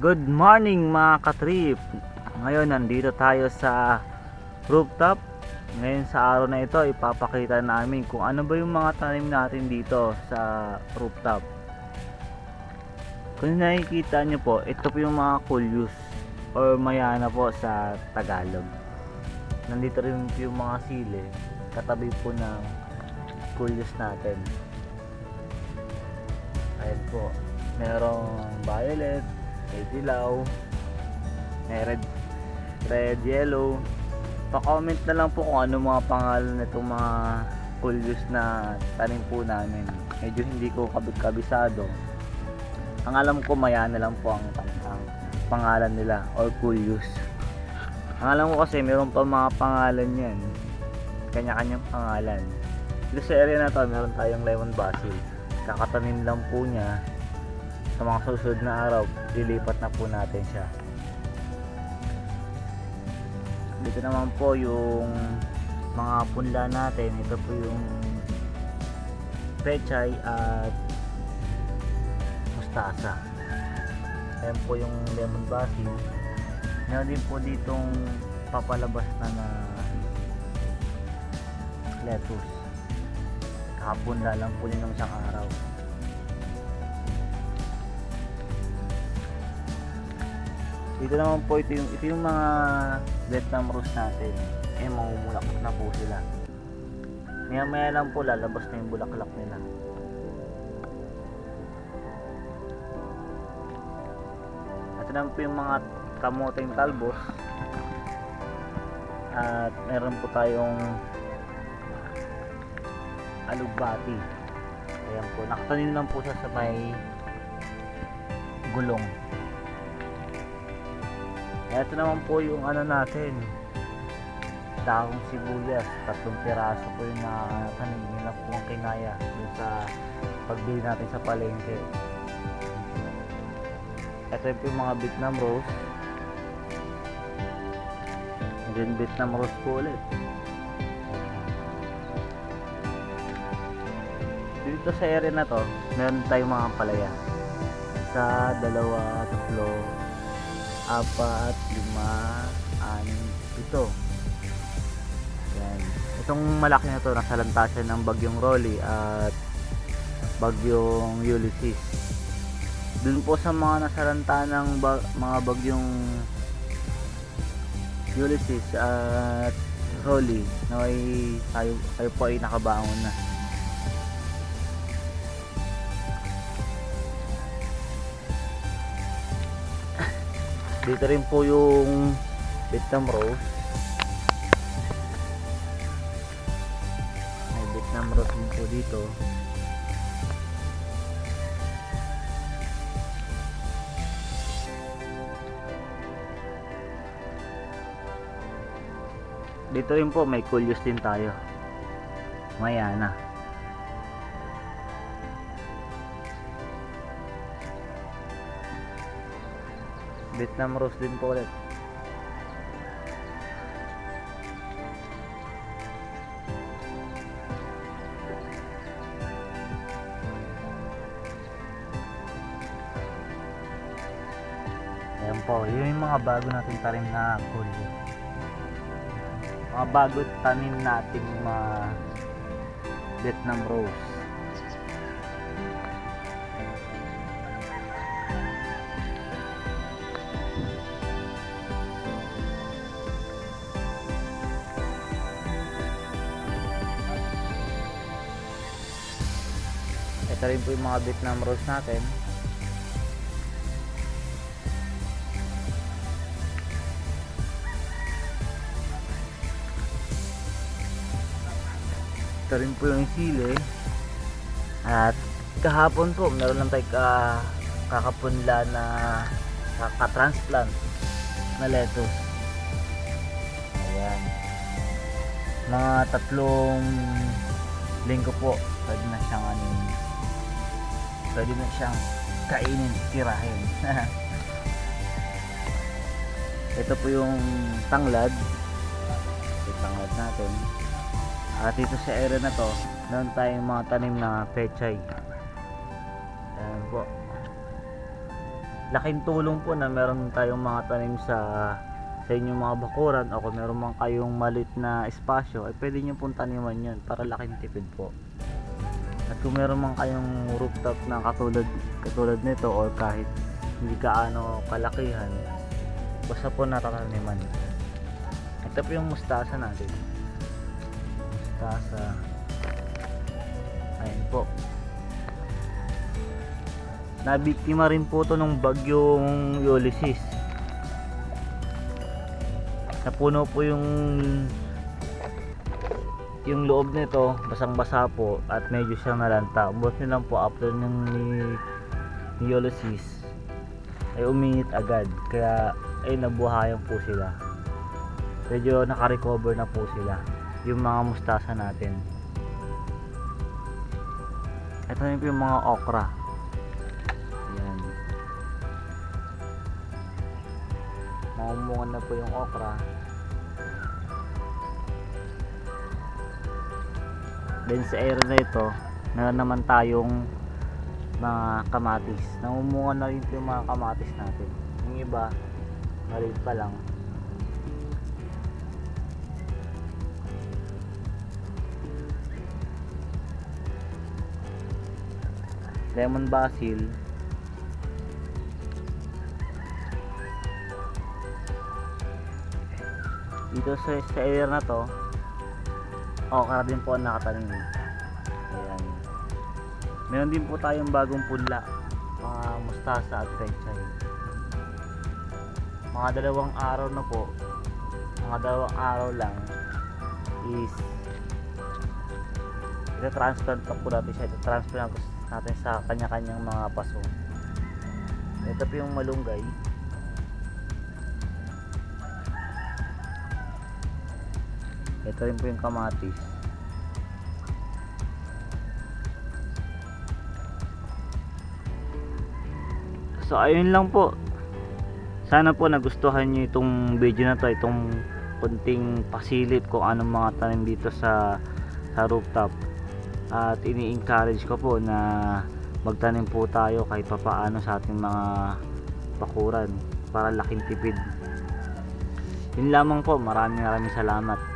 Good morning mga katrip. Ngayon nandito tayo sa rooftop. Ngayon sa araw na ito ipapakita namin kung ano ba yung mga tanim natin dito sa rooftop. Kung nakikita nyo po, ito po yung mga kulyus or mayana po sa Tagalog. Nandito rin po yung mga sili katabi po ng kulyus natin. Ayan po. Merong violet may dilaw, may red, red, yellow. Pa-comment na lang po kung ano mga pangalan nitong mga kulyus na tanim po namin. Medyo hindi ko kabisado. Ang alam ko maya na lang po ang, ang pangalan nila or kulyus. Ang alam ko kasi meron pa mga pangalan yan. Kanya-kanyang pangalan. Dito sa area na to, meron tayong lemon basil. Kakatanim lang po niya sa mga susunod na araw, lilipat na po natin siya. Dito naman po yung mga punla natin. Ito po yung pechay at mustasa. Ayan po yung lemon basil. Meron din po ditong papalabas na na lettuce. Kapunla lang po yun ng isang araw. Dito naman po ito yung, ito yung mga Vietnam rose natin. Eh, mamumulaklak na po sila. Maya maya lang po lalabas na yung bulaklak nila. Ito naman po yung mga kamoteng talbos. At meron po tayong alugbati. Ayan po, nakatanim lang po siya sa may gulong. Ito naman po yung ano natin. Dahong sibuyas. Tatlong piraso po yung nakatanim. Yun lang po ang kinaya. Dun sa pagbili natin sa palengke. Ito po yung mga Vietnam rose. And then Vietnam rose po ulit. Dito sa area na to, meron tayong mga palaya. Isa, dalawa, tatlo, apat, lima, anim, pito. Yan. Itong malaki na to, nasalanta siya ng bagyong Rolly at bagyong Ulysses. Dun po sa mga nasalanta ng ba- mga bagyong Ulysses at Rolly na ay tayo, tayo po ay nakabangon na. Dito rin po yung Vietnam rose. May Vietnam rose din po dito. Dito rin po may kulyos din tayo. Mayana. Vietnam rose din po ulit. Ayan po, yun yung mga bago natin tanim na kulyo. Mga bago tanim natin mga Vietnam rose. Ito rin po yung mga Vietnam rose natin. Ito rin po yung sili. At kahapon po, meron lang tayo ka, kakapunla na kakatransplant na lettuce. Ayan. Mga tatlong linggo po, pwede na siyang ano, pwede na siyang kainin, tirahin. Ito po yung tanglad. Ito tanglad natin. At dito sa area na to, meron tayong mga tanim na pechay. Ayan po. laking tulong po na meron tayong mga tanim sa sa inyong mga bakuran o kung meron man kayong malit na espasyo ay pwede nyo pong taniman yun para laking tipid po at kung meron man kayong rooftop na katulad katulad nito or kahit hindi kaano kalakihan basta po natataniman. Ito po yung mustasa natin. Mustasa. Ayun po. Nabiktima rin po to ng bagyong Ulysses. Napuno po yung yung loob nito basang basa po at medyo siyang nalanta. Buti lang po after ng ni, Ulysses ay uminit agad. Kaya ay nabuhayan po sila. Medyo nakarecover na po sila yung mga mustasa natin. Ito na yung mga okra. Ayan. Mamumungan na po yung okra. Then sa area na ito, meron naman tayong mga kamatis. Namumungan na rin yung mga kamatis natin. Yung iba, maliit pa lang. Lemon basil, dito sa, sa area na to okra din po ang nakatanim ayan. Meron din po tayong bagong punla. Mga mustasa at pechay. Mga dalawang araw na po. Mga dalawang araw lang is ita-transplant pa po natin siya. Ita-transplant natin sa kanya-kanyang mga paso. Ito po yung malunggay ito rin po yung kamatis. So ayun lang po. Sana po nagustuhan nyo itong video na to itong kunting pasilip kung anong mga tanim dito sa sa rooftop. At ini-encourage ko po na magtanim po tayo kahit papaano sa ating mga bakuran para laking tipid. Yun lamang po. Maraming maraming salamat